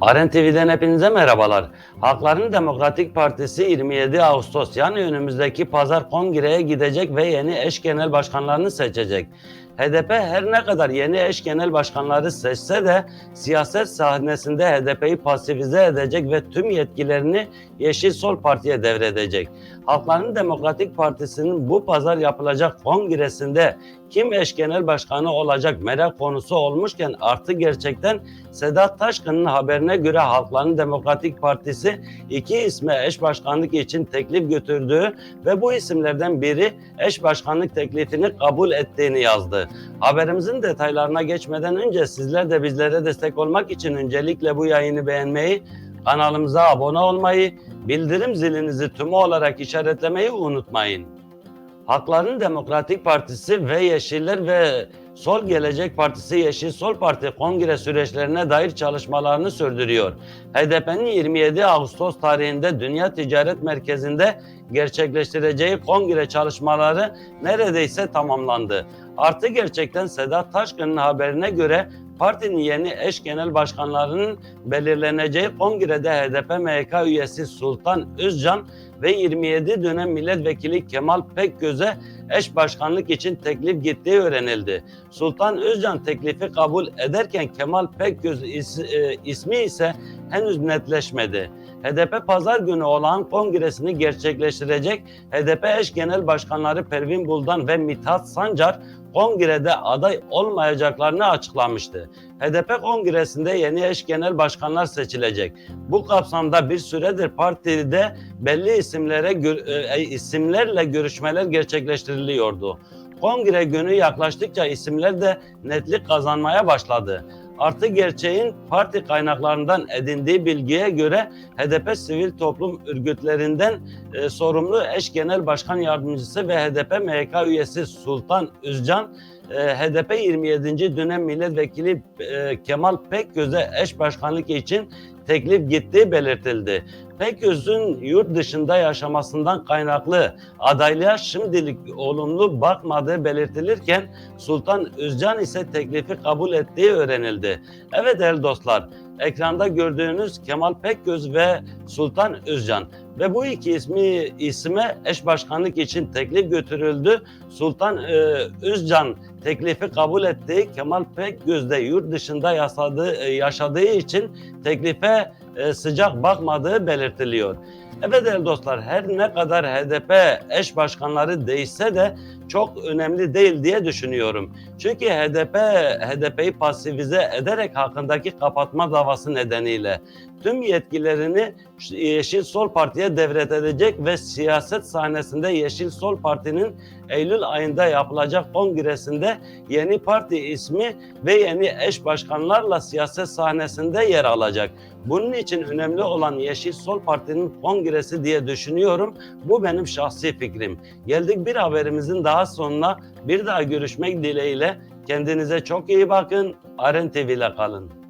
Aren TV'den hepinize merhabalar. Halkların Demokratik Partisi 27 Ağustos yani önümüzdeki pazar kongreye gidecek ve yeni eş genel başkanlarını seçecek. HDP her ne kadar yeni eş genel başkanları seçse de siyaset sahnesinde HDP'yi pasifize edecek ve tüm yetkilerini Yeşil Sol Parti'ye devredecek. Halkların Demokratik Partisi'nin bu pazar yapılacak kongresinde kim eş genel başkanı olacak merak konusu olmuşken artı gerçekten Sedat Taşkın'ın haberine göre Halkların Demokratik Partisi iki isme eş başkanlık için teklif götürdüğü ve bu isimlerden biri eş başkanlık teklifini kabul ettiğini yazdı. Haberimizin detaylarına geçmeden önce sizler de bizlere destek olmak için öncelikle bu yayını beğenmeyi, kanalımıza abone olmayı, bildirim zilinizi tümü olarak işaretlemeyi unutmayın. Hakların Demokratik Partisi ve Yeşiller ve Sol Gelecek Partisi Yeşil Sol Parti kongre süreçlerine dair çalışmalarını sürdürüyor. HDP'nin 27 Ağustos tarihinde Dünya Ticaret Merkezi'nde gerçekleştireceği kongre çalışmaları neredeyse tamamlandı. Artı gerçekten Sedat Taşkın'ın haberine göre partinin yeni eş genel başkanlarının belirleneceği kongrede HDP MYK üyesi Sultan Özcan ve 27 dönem milletvekili Kemal Pekgöz'e eş başkanlık için teklif gittiği öğrenildi. Sultan Özcan teklifi kabul ederken Kemal Pekgöz is, e, ismi ise henüz netleşmedi. HDP pazar günü olan kongresini gerçekleştirecek HDP eş genel başkanları Pervin Buldan ve Mithat Sancar kongrede aday olmayacaklarını açıklamıştı. HDP kongresinde yeni eş genel başkanlar seçilecek. Bu kapsamda bir süredir partide belli isimlere gö- e, isimlerle görüşmeler gerçekleştiriliyordu. Kongre günü yaklaştıkça isimler de netlik kazanmaya başladı. Artı gerçeğin parti kaynaklarından edindiği bilgiye göre HDP sivil toplum örgütlerinden e, sorumlu eş genel başkan yardımcısı ve HDP MYK üyesi Sultan Özcan e, HDP 27. dönem milletvekili e, Kemal Pekgöz'e eş başkanlık için teklif gittiği belirtildi. Pekgöz'ün yurt dışında yaşamasından kaynaklı adaylığa şimdilik olumlu bakmadığı belirtilirken Sultan Özcan ise teklifi kabul ettiği öğrenildi. Evet değerli dostlar, ekranda gördüğünüz Kemal Pekgöz ve Sultan Özcan ve bu iki ismi isme eş başkanlık için teklif götürüldü. Sultan e, Özcan teklifi kabul etti. Kemal Pekgöz de yurt dışında yaşadığı, e, yaşadığı için teklife e, sıcak bakmadığı belirtiliyor. Evet değerli dostlar her ne kadar HDP eş başkanları değişse de çok önemli değil diye düşünüyorum. Çünkü HDP HDP'yi pasifize ederek hakkındaki kapatma davası nedeniyle tüm yetkilerini Yeşil Sol Parti'ye devredecek ve siyaset sahnesinde Yeşil Sol Parti'nin Eylül ayında yapılacak kongresinde yeni parti ismi ve yeni eş başkanlarla siyaset sahnesinde yer alacak. Bunun için önemli olan Yeşil Sol Parti'nin kongresi diye düşünüyorum. Bu benim şahsi fikrim. Geldik bir haberimizin daha sonuna. Bir daha görüşmek dileğiyle. Kendinize çok iyi bakın. Aren TV ile kalın.